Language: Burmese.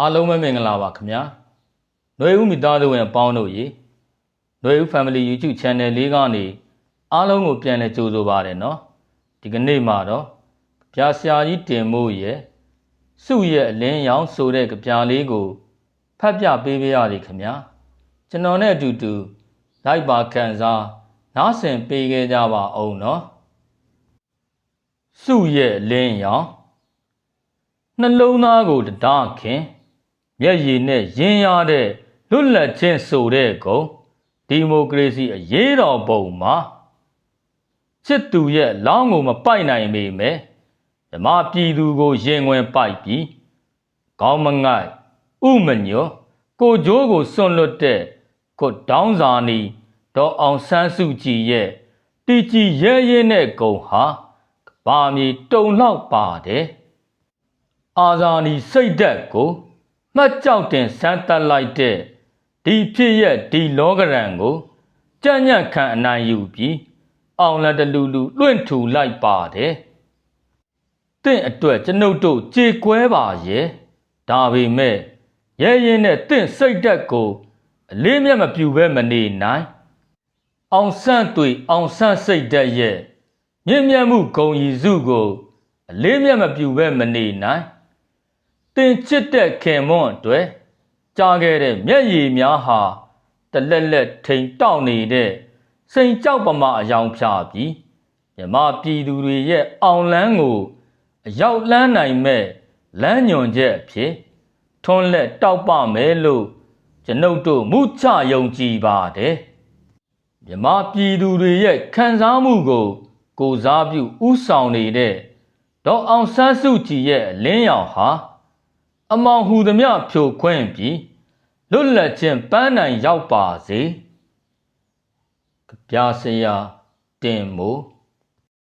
အားလုံးပဲမင်္ဂလာပါခင်ဗျာ။ຫນွေဦးမိသားစုဝင်ပေါင်းတို့ရေຫນွေဦး Family YouTube Channel လေးကနေအားလုံးကိုပြန်လည်ကြိုဆိုပါရနော်။ဒီကနေ့မှာတော့ကြပြဆရာကြီးတင်မို့ရဲ့စုရဲ့အလင်းရောင်ဆိုတဲ့ကြပြလေးကိုဖတ်ပြပေးပါရစေခင်ဗျာ။ကျွန်တော်နဲ့အတူတူလိုက်ပါခံစားနားဆင်ပေးခဲ့ကြပါအောင်နော်။စုရဲ့လင်းရောင်နှလုံးသားကိုတဒခင် မျက်ရည်နဲ့ရင်းရတဲ့လွတ်လပ်ခြင်းဆိုတဲ့ကုံဒီမိုကရေစီအရေးတော်ပုံမှာစစ်သူရဲ့လောင်းကိုမပိုက်နိုင်ပေမဲ့ဓမ္မပြည်သူကိုရင်ဝင်ပိုက်ပြီးကောင်းမငိုက်ဥမညောကိုကြိုးကိုစွန့်လွတ်တဲ့ကိုတောင်းစာနီဒေါ်အောင်ဆန်းစုကြည်ရဲ့တီကြည်ရဲရဲနဲ့ကုံဟာကဘာမီတုံလောက်ပါတယ်အာဇာနည်စိတ်ဓာတ်ကို မှတ်ကြောက်တင်စမ်းသပ်လိုက်တဲ့ဒီဖြစ်ရဲ့ဒီလောကရန်ကိုကြံ့ညံ့ခံအနိုင်ယူပြီးအောင်လက်တလူလူလွင့်ထူလိုက်ပါတယ်။တင့်အတွက်ကျွန်ုပ်တို့ကြေကွဲပါရဲ့ဒါပေမဲ့ရဲရင်နဲ့တင့်စိတ်ဓာတ်ကိုအလေးမြတ်မပြူပဲမနေနိုင်အောင်ဆန့်တွေအောင်ဆန့်စိတ်ဓာတ်ရဲ့မြင့်မြတ်မှုဂုံရည်စုကိုအလေးမြတ်မပြူပဲမနေနိုင် တင်ချစ်တဲ့ခင်မွန်းအတွက်ကြားခဲ့တဲ့မျက်ရည်များဟာတလက်လက်ထိန်တောက်နေတဲ့စိန်ကြောက်ပမာအယောင်ဖြာပြီးမြမပြည်သူတွေရဲ့အောင်လန်းကိုအရောက်လန်းနိုင်မဲ့လမ်းညွန်ချက်အဖြစ်ထွန်းလက်တောက်ပမယ်လို့ကျွန်ုပ်တို့မှုချယုံကြည်ပါတယ်မြမပြည်သူတွေရဲ့ခံစားမှုကို ကိုစားပြုဥဆောင်နေတဲ့ဒေါက်အောင်ဆန်းစုကြည်ရဲ့အလင်းရောင်ဟာ အမောင်ဟူသည်မြဖြိုခွင်းပြီးလွတ်လပ်ခြင်းပန်းနိုင်ရောက်ပါစေကြပြဆရာတင်မို့